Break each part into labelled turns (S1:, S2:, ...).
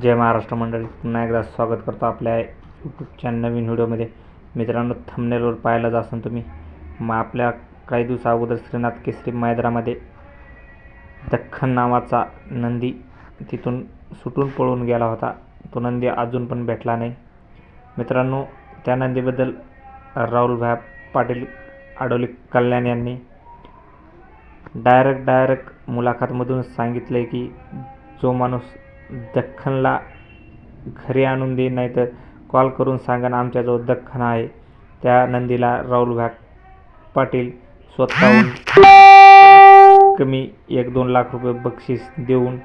S1: जय महाराष्ट्र मंडळी. पुन्हा एकदा स्वागत करतो आपल्या यूट्यूबच्या नवीन व्हिडिओमध्ये. मित्रांनो थंबनेलवर पाहिलंच असेल तुम्ही मग आपल्या काही दिवसा अगोदर श्रीनाथ केसरी मैदानामध्ये दख्खन नावाचा नंदी तिथून सुटून पळून गेला होता. तो नंदी अजून पण भेटला नाही. मित्रांनो त्या नंदीबद्दल राहुलभाई पाटील आडोली कल्याण यांनी डायरेक्ट डायरेक्ट मुलाखतमधून सांगितलं आहे की जो माणूस दख्खनला घरी आणून देईन नाही तर कॉल करून सांगा आमच्याजवळ दख्खन आहे. त्या नंदीला राहुल भाग पाटील स्वतःहून कमी एक दोन लाख रुपये बक्षीस देऊन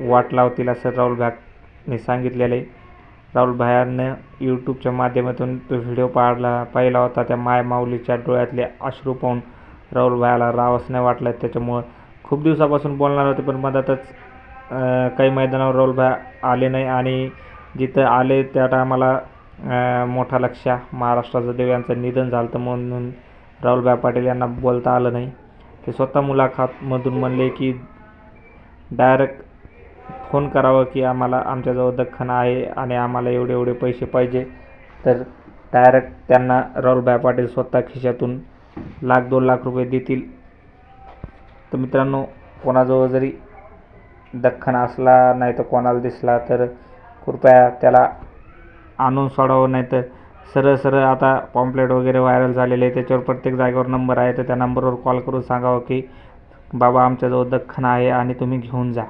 S1: वाट लावतील असं राहुल भागने सांगितलेलं. आहे राहुल भायानं यूट्यूबच्या माध्यमातून तो व्हिडिओ पाहिला पाहिला होता. त्या माय माऊलीच्या डोळ्यातले अश्रू पाहून राहुल भायाला रावच नाही वाटलं. त्याच्यामुळं खूप दिवसापासून बोलणार होते पण मधातच काही मैदानावर राहुल आले नाही आणि जिथं आले त्या टायमाला मोठा लक्ष महाराष्ट्राचं देव यांचं निधन झालं होतं म्हणून राहुलभाई पाटील यांना बोलता आलं नाही. ते स्वतः मुलाखतमधून म्हणले की डायरेक्ट फोन करावं की आम्हाला आमच्याजवळ दख्खन आहे आणि आम्हाला एवढे एवढे पैसे पाहिजे. तर डायरेक्ट त्यांना राहुलभाई पाटील स्वतः खिशातून लाख दोन लाख रुपये देतील. तर मित्रांनो कोणाजवळ जरी दख्खन असला नाही तर कोणाला दिसला तर कृपया त्याला आणून सोडावं. नाही तर सरळ सरळ आता पॉम्पलेट वगैरे व्हायरल झालेले आहे. त्याच्यावर प्रत्येक जागेवर नंबर आहे. तर त्या नंबरवर कॉल करून सांगावं की बाबा आमच्याजवळ दख्खन आहे आणि तुम्ही घेऊन जा.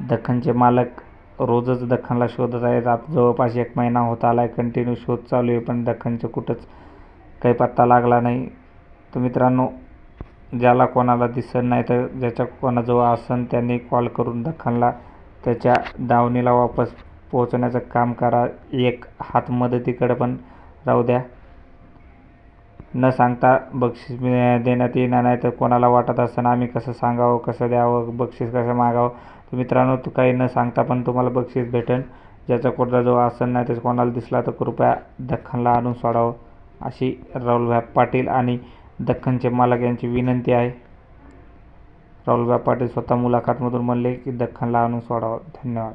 S1: दख्खनचे मालक रोजच दख्खनला शोधत आहेत. आता जवळपास एक महिना होत आला आहे कंटिन्यू शोध चालू आहे. पण दख्खनचं कुठंच काही पत्ता लागला नाही. तर मित्रांनो ज्याला कोणाला दिसत नाही तर ज्याच्या कोणाजवळ असन त्यांनी कॉल करून दख्खनला त्याच्या दावणीला वापस पोहोचवण्याचं काम करा. एक हात मदतीकडे पण राहू द्या. न सांगता बक्षीस देण्यात येणार नाही तर कोणाला वाटत असताना आम्ही कसं सांगावं कसं द्यावं बक्षीस कसं मागावं? तर मित्रांनो तू काही न सांगता पण तुम्हाला बक्षीस भेटेल ज्याच्या कोणाजवळ आसन नाही तर कोणाला दिसला तर कृपया दख्खनला आणून सोडावं अशी राहुलभाई पाटील आणि दख्खनचे मालक यांची विनंती आहे. राहुलभाई पाटील स्वतः मुलाखतमधून म्हणले की दख्खनला आणून सोडावं. धन्यवाद.